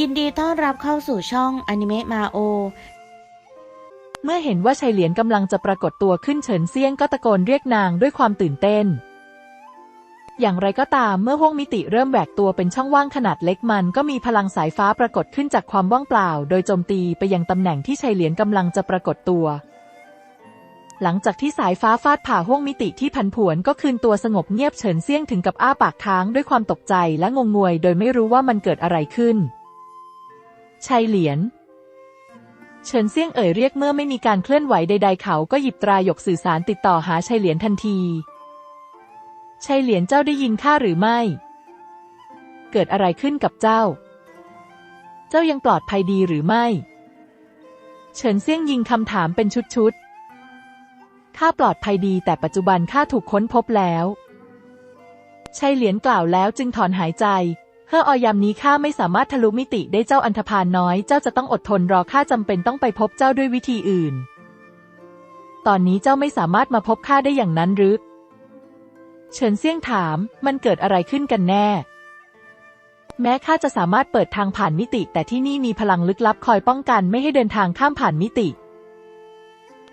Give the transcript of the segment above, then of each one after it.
ยินดีต้อนรับเข้าสู่ช่องอนิเมะมาโอ เมื่อเห็นว่าชัยเหลียนกำลังจะปรากฏตัวขึ้นเฉินเซียงก็ตะโกนเรียกนางด้วยความตื่นเต้น อย่างไรก็ตามเมื่อห้วงมิติเริ่มแบกตัวเป็นช่องว่างขนาดเล็กมันก็มีพลังสายฟ้าปรากฏขึ้นจากความว่างเปล่า โดยโจมตีไปยังตำแหน่งที่ชัยเหลียนกำลังจะปรากฏตัว หลังจากที่สายฟ้าฟาดผ่าห้วงมิติที่พันผวนก็คืนตัวสงบเงียบเฉินเซียงถึงกับอ้าปากค้างด้วยความตกใจและงงงวย โดยไม่รู้ว่ามันเกิดอะไรขึ้น ชัยเหลียน เฉินเซี่ยงเอ่ยเรียกเมื่อไม่มีการเคลื่อนไหวใด ๆ เขาก็หยิบตราหยกสื่อสารติดต่อหาชัยเหลียนทันทีชัยเหลียนเจ้าได้ยินข้าหรือไม่ เกิดอะไรขึ้นกับเจ้า เจ้ายังปลอดภัยดีหรือไม่ เฉินเซี่ยงยิงคำถามเป็นชุดๆ ข้าปลอดภัยดีแต่ปัจจุบันข้าถูกค้นพบแล้วชัยเหลียนกล่าวแล้วจึงถอนหายใจ เฮ้ออยามนี้ข้าไม่สามารถทะลุมิติได้เจ้าอันธพาลน้อย เจ้าจะต้องอดทนรอข้าจำเป็นต้องไปพบเจ้าด้วยวิธีอื่น ตอนนี้เจ้าไม่สามารถมาพบข้าได้อย่างนั้นหรือ เฉินเซี่ยงถาม มันเกิดอะไรขึ้นกันแน่ แม้ข้าจะสามารถเปิดทางผ่านมิติ แต่ที่นี่มีพลังลึกลับคอยป้องกันไม่ให้เดินทางข้ามผ่านมิติ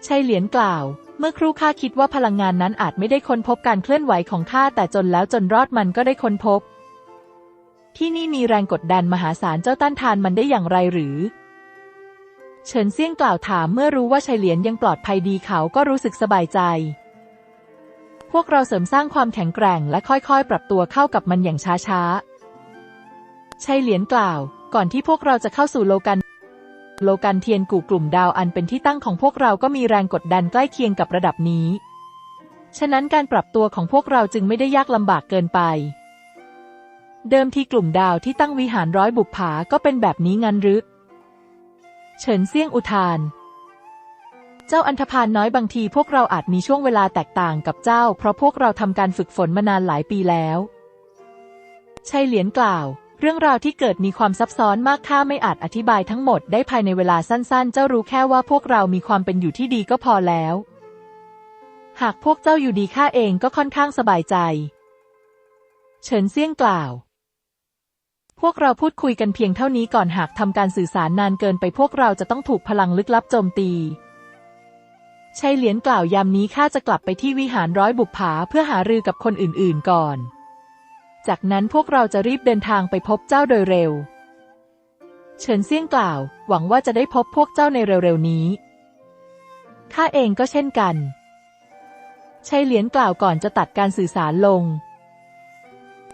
ชัยเหลียนกล่าว เมื่อครู่ข้าคิดว่าพลังงานนั้นอาจไม่ได้ค้นพบการเคลื่อนไหวของข้าแต่จนแล้วจนรอดมันก็ได้ค้นพบ ที่นี่มีแรงกดดันมหาศาลเจ้าต้านทานมันได้อย่างไรหรือ เฉินเซี่ยงกล่าวถามเมื่อรู้ว่าชัยเหลียนยังปลอดภัยดีเขาก็รู้สึกสบายใจ พวกเราเสริมสร้างความแข็งแกร่งและค่อยๆ ปรับตัวเข้ากับมันอย่างช้าๆชัยเหลียนกล่าว ก่อนที่พวกเราจะเข้าสู่โลกัน โลกันเทียนกู่กลุ่มดาวอันเป็นที่ตั้งของพวกเราก็มีแรงกดดันใกล้เคียงกับระดับนี้ ฉะนั้นการปรับตัวของพวกเราจึงไม่ได้ยากลำบากเกินไป เดิมทีกลุ่มดาวที่ตั้งวิหารร้อยบุปผาก็เป็นแบบนี้งั้นหรือ เฉินเซี่ยงอุทาน เจ้าอันธพาลน้อยบางทีพวกเราอาจมีช่วงเวลาแตกต่างกับเจ้า เพราะพวกเราทำการฝึกฝนมานานหลายปีแล้วชัยเหลียนกล่าว เรื่องราวที่เกิดมีความซับซ้อนมากข้าไม่อาจอธิบายทั้งหมดได้ภายในเวลาสั้นๆ เจ้ารู้แค่ว่าพวกเรามีความเป็นอยู่ที่ดีก็พอแล้ว หากพวกเจ้าอยู่ดีข้าเองก็ค่อนข้างสบายใจ เฉินเซี่ยงกล่าว พวกเราพูดคุยกันเพียงเท่านี้ก่อนหากทำการสื่อสารนานเกินไปพวกเราจะต้องถูกพลังลึกลับโจมตีชัยเหลียนกล่าวยามนี้ข้าจะกลับไปที่วิหารร้อยบุปผาเพื่อหารือกับคนอื่นๆก่อน จากนั้นพวกเราจะรีบเดินทางไปพบเจ้าโดยเร็ว เฉินเซี่ยงกล่าว หวังว่าจะได้พบพวกเจ้าในเร็วๆนี้ ข้าเองก็เช่นกันชัยเหลียนกล่าวก่อนจะตัดการสื่อสารลง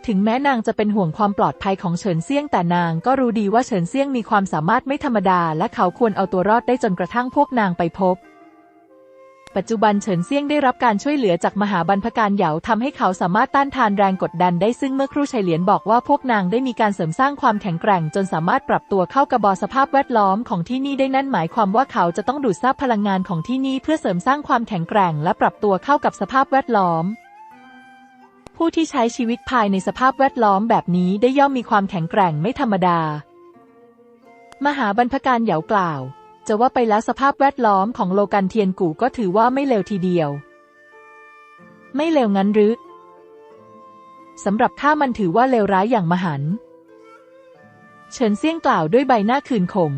ถึงแม้นางจะเป็นห่วงความปลอดภัยของเฉินเซี่ยงแต่นางก็รู้ดีว่าเฉินเซี่ยงมีความสามารถไม่ธรรมดา และเขาควรเอาตัวรอดได้จนกระทั่งพวกนางไปพบ ปัจจุบันเฉินเซี่ยงได้รับการช่วยเหลือจากมหาบรรพการเหยาทำให้เขาสามารถต้านทานแรงกดดันได้ซึ่งเมื่อครูชัยเหลียนบอกว่าพวกนางได้มีการเสริมสร้างความแข็งแกร่ง จนสามารถปรับตัวเข้ากับบอสภาพแวดล้อมของที่นี่ได้นั่นหมายความว่าเขาจะต้องดูดซับพลังงานของที่นี่เพื่อเสริมสร้างความแข็งแกร่ง และปรับตัวเข้ากับสภาพแวดล้อม ผู้ที่ใช้ชีวิตภายในสภาพแวดล้อมแบบนี้ได้ย่อมมีความแข็งแกร่งไม่ธรรมดา มหาบรรพการเหยากล่าว จะว่าไปแล้วสภาพแวดล้อมของโลกันเทียนกู่ก็ถือว่าไม่เลวทีเดียว ไม่เลวงั้นหรือสำหรับข้ามันถือว่าเลวร้ายอย่างมหัน เฉินเซี่ยงกล่าวด้วยใบหน้าคืนขม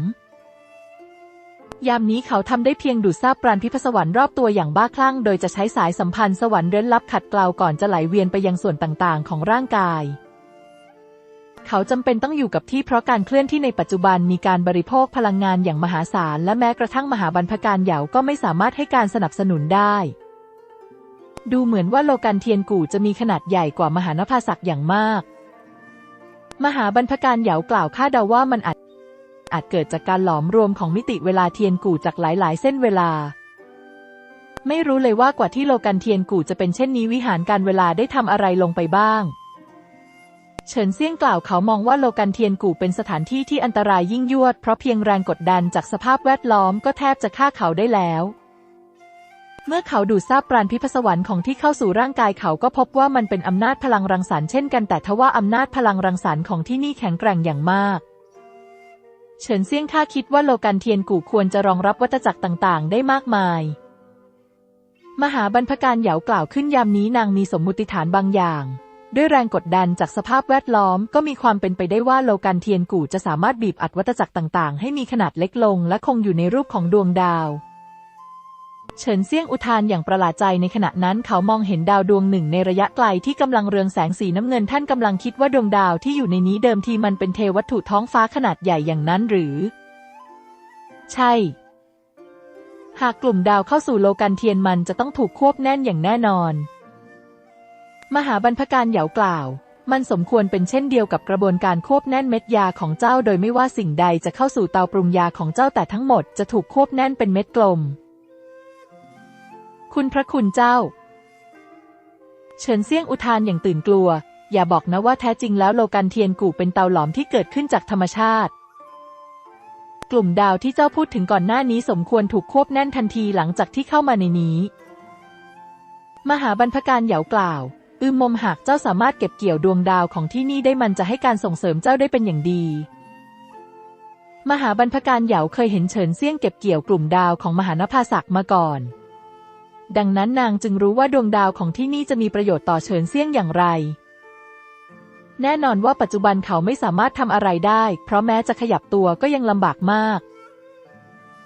ยามนี้เขาทำได้เพียงดูดซาบปราณพิพสวรรค์รอบตัวอย่างบ้าคลั่ง โดยจะใช้สายสัมพันธ์สวรรค์เร้นลับขัดเกลาก่อนจะไหลเวียนไปยังส่วนต่างๆ ของร่างกาย เขาจำเป็นต้องอยู่กับที่เพราะการเคลื่อนที่ในปัจจุบันมีการบริโภคพลังงานอย่างมหาศาล และแม้กระทั่งมหาบรรพการเหยาก็ไม่สามารถให้การสนับสนุนได้ ดูเหมือนว่าโลกันเทียนกู่จะมีขนาดใหญ่กว่ามหานภาศักอย่างมาก มหาบรรพการเหยากล่าวคาดเดาว่ามันอาจ อาจเกิดจากการหลอมรวมของมิติเวลาเทียนกู่จากหลาย ๆ เส้นเวลา ไม่รู้เลยว่ากว่าที่โลกันเทียนกู่จะเป็นเช่นนี้วิหารการเวลาได้ทำอะไรลงไปบ้าง เฉินเซี่ยงกล่าวเขามองว่าโลกันเทียนกู่เป็นสถานที่ที่อันตรายยิ่งยวด เพราะเพียงแรงกดดันจากสภาพแวดล้อมก็แทบจะฆ่าเขาได้แล้วเมื่อเขาดูดซาบปราณพิพสวรรค์ของที่เข้าสู่ร่างกายเขาก็พบว่ามันเป็นอำนาจพลังรังสรรค์เช่นกันแต่ทว่าอำนาจพลังรังสรรค์ของที่นี่แข็งแกร่งอย่างมาก เฉินเซี่ยงข้าคิดว่าโลกันเทียนกู่ควรจะรองรับวัตจักรต่างๆ ได้มากมาย มหาบรรพการเหยากล่าวขึ้นยามนี้นางมีสมมุติฐานบางอย่าง ด้วยแรงกดดันจากสภาพแวดล้อมก็มีความเป็นไปได้ว่าโลกันเทียนกู่จะสามารถบีบอัดวัตจักรต่างๆ ให้มีขนาดเล็กลง และคงอยู่ในรูปของดวงดาว เฉินเซี่ยงอุทานอย่างประหลาดใจในขณะนั้นเขามองเห็นดาวดวงหนึ่งในระยะไกลที่กำลังเรืองแสงสีน้ำเงินท่านกำลังคิดว่าดวงดาวที่อยู่ในนี้เดิมทีมันเป็นเทวัตถุท้องฟ้าขนาดใหญ่อย่างนั้นหรือ ใช่ หากกลุ่มดาวเข้าสู่โลกันเทียนมันจะต้องถูกควบแน่นอย่างแน่นอน มหาบรรพการเหยากล่าว มันสมควรเป็นเช่นเดียวกับกระบวนการควบแน่นเม็ดยาของเจ้า โดยไม่ว่าสิ่งใดจะเข้าสู่เตาปรุงยาของเจ้าแต่ทั้งหมดจะถูกควบแน่นเป็นเม็ดกลม คุณพระคุณเจ้า เฉินเซี่ยงอุทานอย่างตื่นกลัว อย่าบอกนะว่าแท้จริงแล้วโลกันเทียนกู่เป็นเตาหลอมที่เกิดขึ้นจากธรรมชาติ กลุ่มดาวที่เจ้าพูดถึงก่อนหน้านี้สมควรถูกควบแน่นทันทีหลังจากที่เข้ามาในนี้ มหาบรรพการเหยากล่าวอืมมมหากเจ้าสามารถเก็บเกี่ยวดวงดาวของที่นี่ได้มันจะให้การส่งเสริมเจ้าได้เป็นอย่างดี มหาบรรพการเหยาเคยเห็นเฉินเซี่ยงเก็บเกี่ยวกลุ่มดาวของมหานภาศักมาก่อน ดังนั้นนางจึงรู้ว่าดวงดาวของที่นี่จะมีประโยชน์ต่อเฉินเซี่ยงอย่างไร แน่นอนว่าปัจจุบันเขาไม่สามารถทำอะไรได้ เพราะแม้จะขยับตัวก็ยังลำบากมาก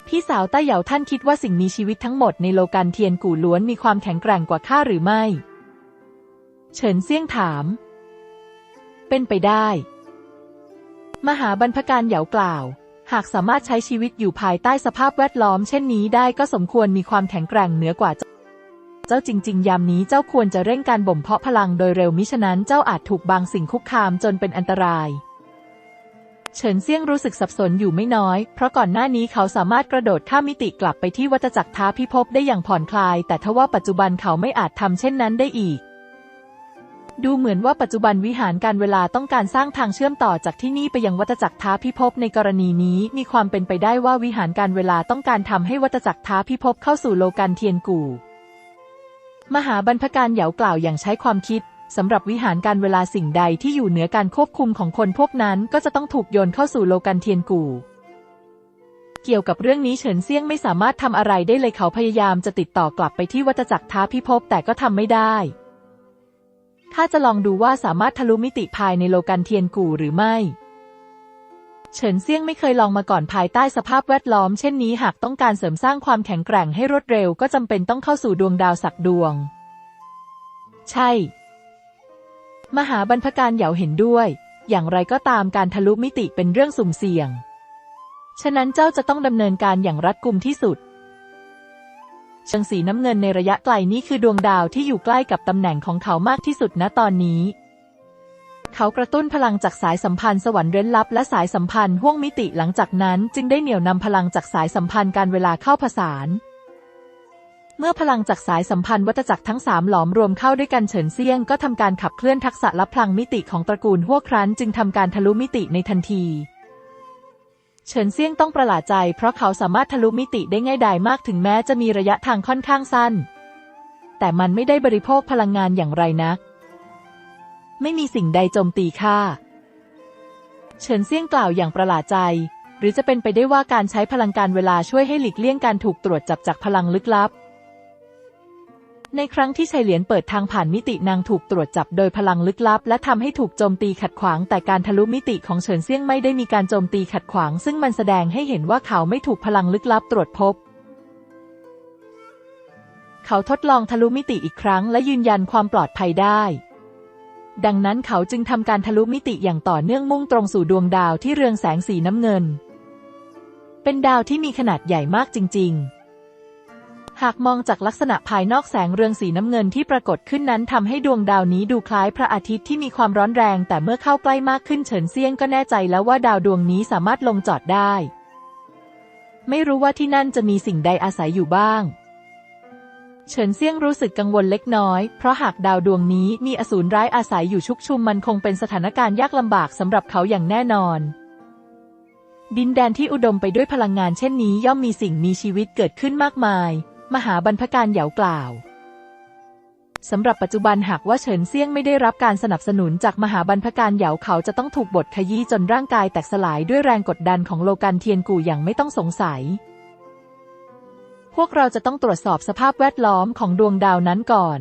พี่สาวต้าเหยาท่านคิดว่าสิ่งมีชีวิตทั้งหมดในโลกันเทียนกู่ล้วนมีความแข็งแกร่งกว่าข้าหรือไม่ เฉินเซี่ยงถาม เป็นไปได้ มหาบรรพการเหยากล่าวหากสามารถใช้ชีวิตอยู่ภายใต้สภาพแวดล้อมเช่นนี้ได้ก็สมควรมีความแข็งแกร่งเหนือกว่า เจ้าจริง ๆ ยามนี้เจ้าควรจะเร่งการบ่มเพาะพลังโดยเร็วมิฉะนั้นเจ้าอาจถูกบางสิ่งคุกคามจนเป็นอันตราย เฉินเซี่ยงรู้สึกสับสนอยู่ไม่น้อย เพราะก่อนหน้านี้เขาสามารถกระโดดข้ามมิติกลับไปที่วัฏจักรท้าพิภพได้อย่างผ่อนคลาย แต่ทว่าปัจจุบันเขาไม่อาจทำเช่นนั้นได้อีกดูเหมือนว่าปัจจุบันวิหารการเวลาต้องการสร้างทางเชื่อมต่อจากที่นี่ไปยังวัฏจักรท้าพิภพในกรณีนี้ มีความเป็นไปได้ว่าวิหารการเวลาต้องการทำให้วัฏจักรท้าพิภพเข้าสู่โลกันเทียนกู่ มหาบรรพการเหยากล่าวอย่างใช้ความคิดสำหรับวิหารการเวลาสิ่งใดที่อยู่เหนือการควบคุมของคนพวกนั้นก็จะต้องถูกโยนเข้าสู่โลกันเทียนกู่ เกี่ยวกับเรื่องนี้เฉินเซียงไม่สามารถทำอะไรได้เลยเขาพยายามจะติดต่อกลับไปที่วัฏจักรท้าพิภพแต่ก็ทำไม่ได้ข้าจะลองดูว่าสามารถทะลุมิติภายในโลกันเทียนกู่หรือไม่ เฉินเซี่ยงไม่เคยลองมาก่อนภายใต้สภาพแวดล้อมเช่นนี้หากต้องการเสริมสร้างความแข็งแกร่งให้รวดเร็วก็จำเป็นต้องเข้าสู่ดวงดาวสักดวง ใช่ มหาบรรพการเหยาเห็นด้วย อย่างไรก็ตามการทะลุมิติเป็นเรื่องสุ่มเสี่ยง ฉะนั้นเจ้าจะต้องดำเนินการอย่างรัดกุมที่สุดเชิงสีน้ำเงินในระยะไกลนี้คือดวงดาวที่อยู่ใกล้กับตำแหน่งของเขามากที่สุดณตอนนี้ เขากระตุ้นพลังจากสายสัมพันธ์สวรรค์เร้นลับและสายสัมพันธ์ห่วงมิติหลังจากนั้น จึงได้เหนี่ยวนำพลังจากสายสัมพันธ์การเวลาเข้าผสานเมื่อพลังจากสายสัมพันธ์วัฏจักรทั้งสามหลอมรวมเข้าด้วยกันเฉินเซี่ยงก็ทำการขับเคลื่อนทักษะลับพลังมิติของตระกูลหัวครั้นจึงทำการทะลุมิติในทันทีเฉินเซี่ยงต้องประหลาดใจ เพราะเขาสามารถทะลุมิติได้ง่ายดายมากถึงแม้จะมีระยะทางค่อนข้างสั้น แต่มันไม่ได้บริโภคพลังงานอย่างไรนัก ไม่มีสิ่งใดโจมตีข้าเฉินเซี่ยงกล่าวอย่างประหลาดใจ หรือจะเป็นไปได้ว่าการใช้พลังการเวลาช่วยให้หลีกเลี่ยงการถูกตรวจจับจากพลังลึกลับ ในครั้งที่ชัยเหลียนเปิดทางผ่านมิตินางถูกตรวจจับโดยพลังลึกลับ และทำให้ถูกโจมตีขัดขวาง แต่การทะลุมิติของเฉินเซี่ยงไม่ได้มีการโจมตีขัดขวาง ซึ่งมันแสดงให้เห็นว่าเขาไม่ถูกพลังลึกลับตรวจพบเขาทดลองทะลุมิติอีกครั้งและยืนยันความปลอดภัยได้ ดังนั้นเขาจึงทำการทะลุมิติอย่างต่อเนื่องมุ่งตรงสู่ดวงดาวที่เรืองแสงสีน้ำเงิน เป็นดาวที่มีขนาดใหญ่มากจริง ๆ หากมองจากลักษณะภายนอกแสงเรืองสีน้ำเงินที่ปรากฏขึ้นนั้นทำให้ดวงดาวนี้ดูคล้ายพระอาทิตย์ที่มีความร้อนแรง แต่เมื่อเข้าใกล้มากขึ้นเฉินเซียงก็แน่ใจแล้วว่าดาวดวงนี้สามารถลงจอดได้ ไม่รู้ว่าที่นั่นจะมีสิ่งใดอาศัยอยู่บ้าง เฉินเซี่ยงรู้สึกกังวลเล็กน้อย เพราะหากดาวดวงนี้มีอสูรร้ายอาศัยอยู่ชุกชุมมันคงเป็นสถานการณ์ยากลำบากสำหรับเขาอย่างแน่นอน ดินแดนที่อุดมไปด้วยพลังงานเช่นนี้ย่อมมีสิ่งมีชีวิตเกิดขึ้นมากมาย มหาบรรพการเหยากล่าว สำหรับปัจจุบันหากว่าเฉินเซี่ยงไม่ได้รับการสนับสนุนจากมหาบรรพการเหยาเขาจะต้องถูกบดขยี้จนร่างกายแตกสลายด้วยแรงกดดันของโลกันเทียนกู่อย่างไม่ต้องสงสัย พวกเราจะต้องตรวจสอบสภาพแวดล้อมของดวงดาวนั้นก่อน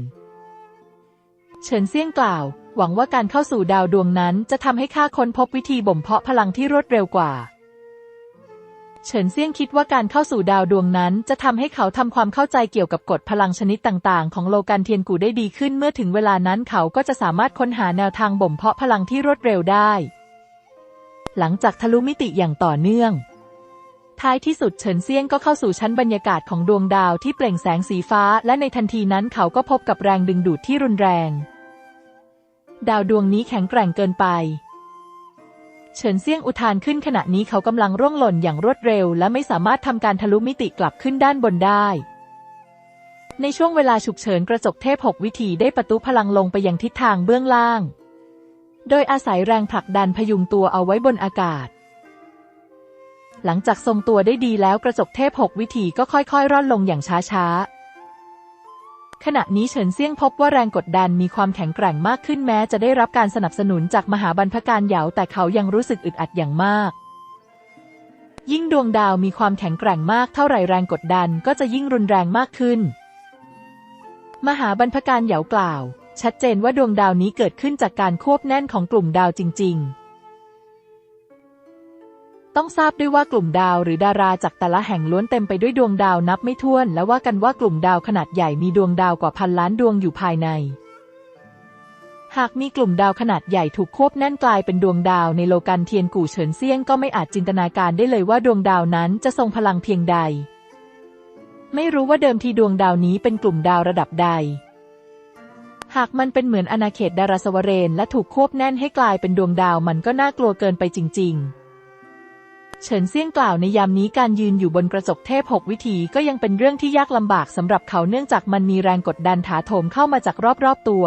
เฉินเซี่ยงกล่าว หวังว่าการเข้าสู่ดาวดวงนั้นจะทำให้ข้าค้นพบวิธีบ่มเพาะพลังที่รวดเร็วกว่า เฉินเซี่ยงคิดว่าการเข้าสู่ดาวดวงนั้น จะทำให้เขาทำความเข้าใจเกี่ยวกับกฎพลังชนิดต่าง ๆ ของโลกันเทียนกูได้ดีขึ้น เมื่อถึงเวลานั้นเขาก็จะสามารถค้นหาแนวทางบ่มเพาะพลังที่รวดเร็วได้ หลังจากทะลุมิติอย่างต่อเนื่อง ท้ายที่สุดเฉินเซียงก็เข้าสู่ชั้นบรรยากาศของดวงดาวที่เปล่งแสงสีฟ้า และในทันทีนั้นเขาก็พบกับแรงดึงดูดที่รุนแรง ดาวดวงนี้แข็งแกร่งเกินไป เฉินเซียงอุทานขึ้นขณะนี้เขากำลังร่วงหล่นอย่างรวดเร็ว และไม่สามารถทำการทะลุมิติกลับขึ้นด้านบนได้ ในช่วงเวลาฉุกเฉินกระจกเทพหกวิธีได้ประตุพลังลงไปยังทิศทางเบื้องล่าง โดยอาศัยแรงผลักดันพยุงตัวเอาไว้บนอากาศ หลังจากทรงตัวได้ดีแล้วกระจกเทพหกวิธีก็ค่อยๆร่อนลงอย่างช้าๆ ขณะนี้เฉินเซี่ยงพบว่าแรงกดดันมีความแข็งแกร่งมากขึ้นแม้จะได้รับการสนับสนุนจากมหาบรรพการเหยาแต่เขายังรู้สึกอึดอัดอย่างมาก ยิ่งดวงดาวมีความแข็งแกร่งมากเท่าไหร่แรงกดดันก็จะยิ่งรุนแรงมากขึ้น มหาบรรพการเหยากล่าว ชัดเจนว่าดวงดาวนี้เกิดขึ้นจากการควบแน่นของกลุ่มดาวจริง ๆ ต้องทราบด้วยว่ากลุ่มดาวหรือดาราจากแต่ละแห่งล้วนเต็มไปด้วยดวงดาวนับไม่ถ้วน และว่ากันว่ากลุ่มดาวขนาดใหญ่มีดวงดาวกว่าพันล้านดวงอยู่ภายใน หากมีกลุ่มดาวขนาดใหญ่ถูกควบแน่นกลายเป็นดวงดาวในโลกันเทียนกู่เฉินเซียงก็ไม่อาจจินตนาการได้เลยว่าดวงดาวนั้นจะทรงพลังเพียงใด ไม่รู้ว่าเดิมทีดวงดาวนี้เป็นกลุ่มดาวระดับใด หากมันเป็นเหมือนอาณาเขตดาราสวเรนและถูกควบแน่นให้กลายเป็นดวงดาวมันก็น่ากลัวเกินไปจริง ๆ เฉินเซี่ยงกล่าวในยามนี้การยืนอยู่บนกระจกเทพหกวิธีก็ยังเป็นเรื่องที่ยากลำบากสำหรับเขาเนื่องจากมันมีแรงกดดันถาโถมเข้ามาจากรอบๆตัว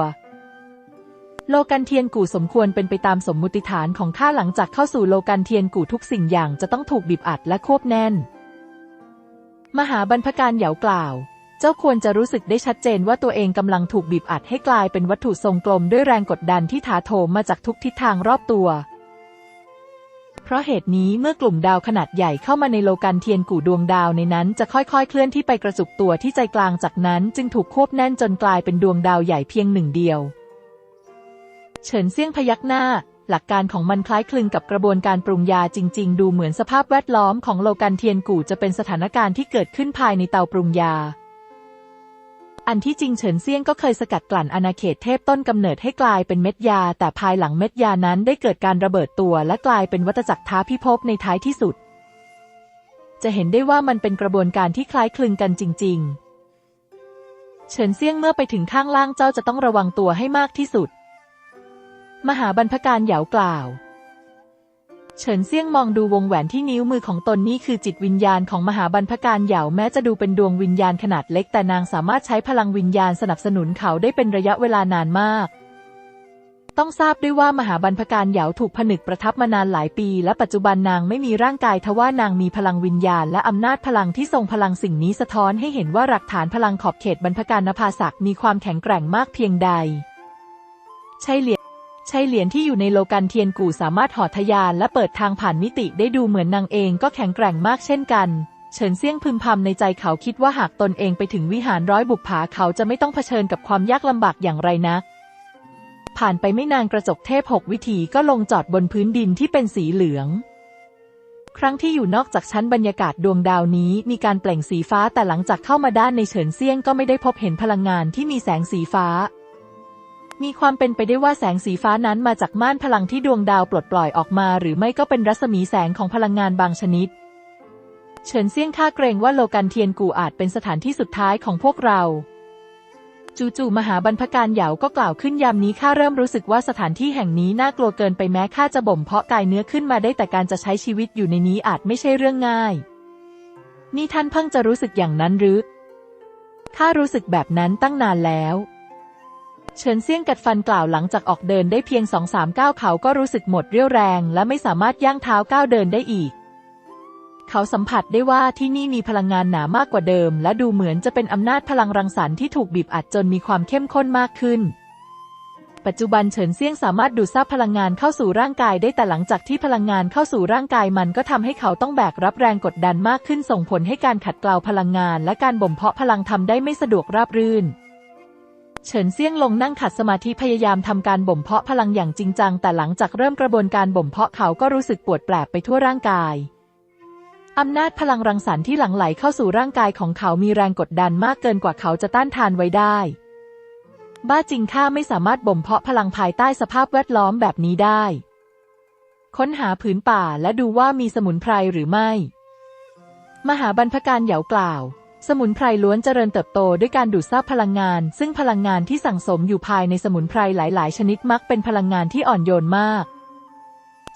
โลกันเทียนกู่สมควรเป็นไปตามสมมุติฐานของข้าหลังจากเข้าสู่โลกันเทียนกู่ทุกสิ่งอย่างจะต้องถูกบีบอัดและควบแน่น มหาบรรพการเหยากล่าว เจ้าควรจะรู้สึกได้ชัดเจนว่าตัวเองกำลังถูกบีบอัดให้กลายเป็นวัตถุทรงกลมด้วยแรงกดดันที่ถาโถมมาจากทุกทิศทางรอบตัว เพราะเหตุนี้เมื่อกลุ่มดาวขนาดใหญ่เข้ามาในโลกันเทียนกู่ดวงดาวในนั้นจะค่อยๆ เคลื่อนที่ไปกระจุกตัวที่ใจกลางจากนั้นจึงถูกควบแน่นจนกลายเป็นดวงดาวใหญ่เพียงหนึ่งเดียว เฉินเซี่ยงพยักหน้า หลักการของมันคล้ายคลึงกับกระบวนการปรุงยาจริง ๆ ดูเหมือนสภาพแวดล้อมของโลกันเทียนกู่จะเป็นสถานการณ์ที่เกิดขึ้นภายในเตาปรุงยา อันที่จริงเฉินเซียงก็เคยสกัดกลั่นอาณาเขตเทพต้นกำเนิดให้กลายเป็นเม็ดยา แต่ภายหลังเม็ดยานั้นได้เกิดการระเบิดตัวและกลายเป็นวัฏจักรท้าพิภพในท้ายที่สุด จะเห็นได้ว่ามันเป็นกระบวนการที่คล้ายคลึงกันจริง ๆ เฉินเซียงเมื่อไปถึงข้างล่างเจ้าจะต้องระวังตัวให้มากที่สุด มหาบรรพการเหยากล่าว เฉินเซี่ยงมองดูวงแหวนที่นิ้วมือของตนนี่คือจิตวิญญาณของมหาบรรพการเหยาแม้จะดูเป็นดวงวิญญาณขนาดเล็ก แต่นางสามารถใช้พลังวิญญาณสนับสนุนเขาได้เป็นระยะเวลานานมาก ต้องทราบด้วยว่ามหาบรรพการเหยาถูกผนึกประทับมานานหลายปี และปัจจุบันนางไม่มีร่างกายทว่านางมีพลังวิญญาณ และอำนาจพลังที่ทรงพลังสิ่งนี้สะท้อนให้เห็นว่าหลักฐานพลังขอบเขตบรรพการนภาศักดิ์มีความแข็งแกร่งมากเพียงใด ใช่เหรีย ใช่เหรียญที่อยู่ในโลกันเทียนกู่สามารถหอทะยานและเปิดทางผ่านมิติได้ดูเหมือนนางเองก็แข็งแกร่งมากเช่นกัน เฉินเซี่ยงพึมพำในใจเขาคิดว่าหากตนเองไปถึงวิหารร้อยบุปผาเขาจะไม่ต้องเผชิญกับความยากลำบากอย่างไรนัก ผ่านไปไม่นานกระจกเทพหกวิถีก็ลงจอดบนพื้นดินที่เป็นสีเหลือง ครั้งที่อยู่นอกจากชั้นบรรยากาศดวงดาวนี้มีการเปล่งสีฟ้าแต่หลังจากเข้ามาด้านในเฉินเซี่ยงก็ไม่ได้พบเห็นพลังงานที่มีแสงสีฟ้า มีความเป็นไปได้ว่าแสงสีฟ้านั้นมาจากม่านพลังที่ดวงดาวปลดปล่อยออกมา หรือไม่ก็เป็นรัศมีแสงของพลังงานบางชนิด เฉินเซี่ยงค่าเกรงว่าโลกันเทียนกูอาจเป็นสถานที่สุดท้ายของพวกเรา จู่ๆมหาบรรพการเหยาก็กล่าวขึ้นยามนี้ข้าเริ่มรู้สึกว่าสถานที่แห่งนี้น่ากลัวเกินไปแม้ข้าจะบ่มเพาะกายเนื้อขึ้นมาได้แต่การจะใช้ชีวิตอยู่ในนี้อาจไม่ใช่เรื่องง่าย นี่ท่านเพิ่งจะรู้สึกอย่างนั้นหรือข้ารู้สึกแบบนั้นตั้งนานแล้ว เฉินเซี่ยงกัดฟันกล่าวหลังจากออกเดินได้เพียงสองสามก้าวเขาก็รู้สึกหมดเรี่ยวแรง และไม่สามารถย่างเท้าก้าวเดินได้อีก เขาสัมผัสได้ว่าที่นี่มีพลังงานหนามากกว่าเดิม และดูเหมือนจะเป็นอำนาจพลังรังสรรค์ที่ถูกบีบอัดจนมีความเข้มข้นมากขึ้น ปัจจุบันเฉินเซี่ยงสามารถดูดซับพลังงานเข้าสู่ร่างกายได้แต่หลังจากที่พลังงานเข้าสู่ร่างกายมันก็ทำให้เขาต้องแบกรับแรงกดดันมากขึ้นส่งผลให้การขัดเกลาพลังงาน และการบ่มเพาะพลังทำได้ไม่สะดวกราบรื่น เฉินเซี่ยงลงนั่งขัดสมาธิพยายามทำการบ่มเพาะพลังอย่างจริงจัง แต่หลังจากเริ่มกระบวนการบ่มเพาะเขาก็รู้สึกปวดแปลบไปทั่วร่างกายอำนาจพลังรังสรรค์ที่หลั่งไหลเข้าสู่ร่างกายของเขามีแรงกดดันมากเกินกว่าเขาจะต้านทานไว้ได้ บ้าจริงข้าไม่สามารถบ่มเพาะพลังภายใต้สภาพแวดล้อมแบบนี้ได้ ค้นหาผืนป่าและดูว่ามีสมุนไพรหรือไม่ มหาบรรพการเหยากล่าว สมุนไพรล้วนเจริญเติบโตด้วยการดูดซับพลังงาน ซึ่งพลังงานที่สั่งสมอยู่ภายในสมุนไพรหลาย ๆ ชนิดมักเป็นพลังงานที่อ่อนโยนมาก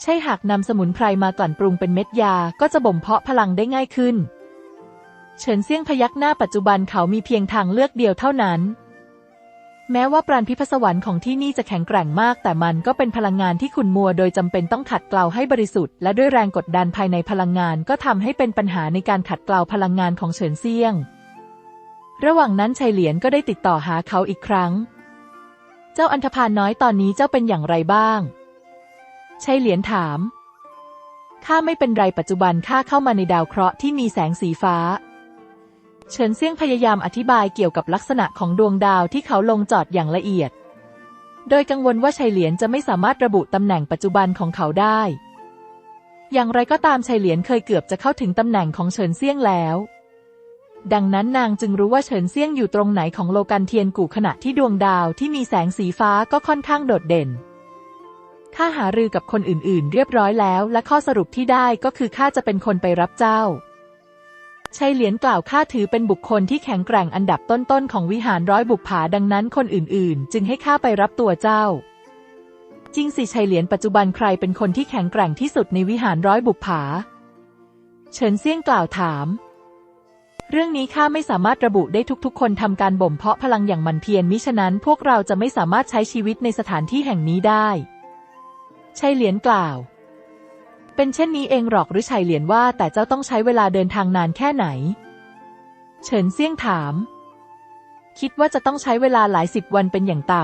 ใช่หากนำสมุนไพรมากลั่นปรุงเป็นเม็ดยาก็จะบ่มเพาะพลังได้ง่ายขึ้น เฉินเซี่ยงพยักหน้าปัจจุบันเขามีเพียงทางเลือกเดียวเท่านั้น แม้ว่าปราณพิพสวรรค์ของที่นี่จะแข็งแกร่งมาก แต่มันก็เป็นพลังงานที่ขุ่นมัว โดยจำเป็นต้องขัดเกลาให้บริสุทธิ์และด้วยแรงกดดันภายในพลังงาน ก็ทำให้เป็นปัญหาในการขัดเกลาพลังงานของเฉินเซียง ระหว่างนั้นชัยเหลียนก็ได้ติดต่อหาเขาอีกครั้ง เจ้าอันธพาลน้อยตอนนี้เจ้าเป็นอย่างไรบ้างชัยเหลียนถามข้าไม่เป็นไรปัจจุบันข้าเข้ามาในดาวเคราะห์ที่มีแสงสีฟ้า เฉินเซี่ยงพยายามอธิบายเกี่ยวกับลักษณะของดวงดาวที่เขาลงจอดอย่างละเอียด โดยกังวลว่าชัยเหลียนจะไม่สามารถระบุตำแหน่งปัจจุบันของเขาได้ อย่างไรก็ตามชัยเหลียนเคยเกือบจะเข้าถึงตำแหน่งของเฉินเซี่ยงแล้ว ดังนั้นนางจึงรู้ว่าเฉินเซี่ยงอยู่ตรงไหนของโลกันเทียนกู่ขณะที่ดวงดาวที่มีแสงสีฟ้าก็ค่อนข้างโดดเด่นข้าหารือกับคนอื่นๆ เรียบร้อยแล้ว และข้อสรุปที่ได้ก็คือข้าจะเป็นคนไปรับเจ้า ชัยเหลียนกล่าวข้าถือเป็นบุคคลที่แข็งแกร่งอันดับต้นๆของวิหารร้อยบุกผาดังนั้นคนอื่นๆ จึงให้ข้าไปรับตัวเจ้า จริงสิชัยเหลียนปัจจุบันใครเป็นคนที่แข็งแกร่งที่สุดในวิหารร้อยบุกผา เฉินเซี่ยงกล่าวถาม เรื่องนี้ข้าไม่สามารถระบุได้ทุกๆ คนทำการบ่มเพาะพลังอย่างมันเพียรมิฉะนั้นพวกเราจะไม่สามารถใช้ชีวิตในสถานที่แห่งนี้ได้ชัยเหลียนกล่าว เป็นเช่นนี้เองหรอกหรือชัยเหลียนว่า แต่เจ้าต้องใช้เวลาเดินทางนานแค่ไหน เฉินเซี่ยงถาม คิดว่าจะต้องใช้เวลาหลายสิบวันเป็นอย่างต่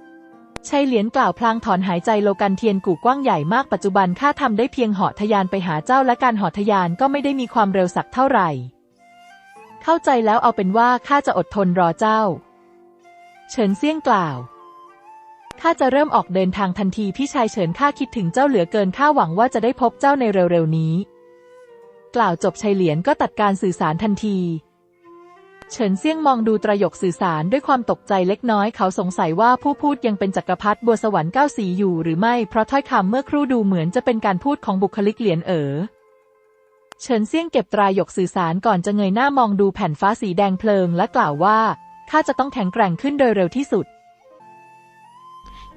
ำชัยเหลียนกล่าวพลางถอนหายใจโลกันเทียนกู่กว้างใหญ่มากปัจจุบันข้าทำได้เพียงเหาะทะยานไปหาเจ้าและการเหาะทะยานก็ไม่ได้มีความเร็วสักเท่าไหร่ เข้าใจแล้วเอาเป็นว่าข้าจะอดทนรอเจ้า เฉินเซี่ยงกล่าว ข้าจะเริ่มออกเดินทางทันทีพี่ชายเฉินข้าคิดถึงเจ้าเหลือเกินข้าหวังว่าจะได้พบเจ้าในเร็วๆนี้ กล่าวจบชัยเหลียนก็ตัดการสื่อสารทันที เฉินเซี่ยงมองดูตรยกสื่อสารด้วยความตกใจเล็กน้อยเขาสงสัยว่าผู้พูดยังเป็นจักรพรรดิบัวสวรรค์เก้าสีอยู่หรือไม่เพราะถ้อยคำเมื่อครู่ดูเหมือนจะเป็นการพูดของบุคลิกเหลียนเอ๋อเฉินเซี่ยงเก็บตรายกสื่อสารก่อนจะเงยหน้ามองดูแผ่นฟ้าสีแดงเพลิงและกล่าวว่าข้าจะต้องแข็งแกร่งขึ้นโดยเร็วที่สุด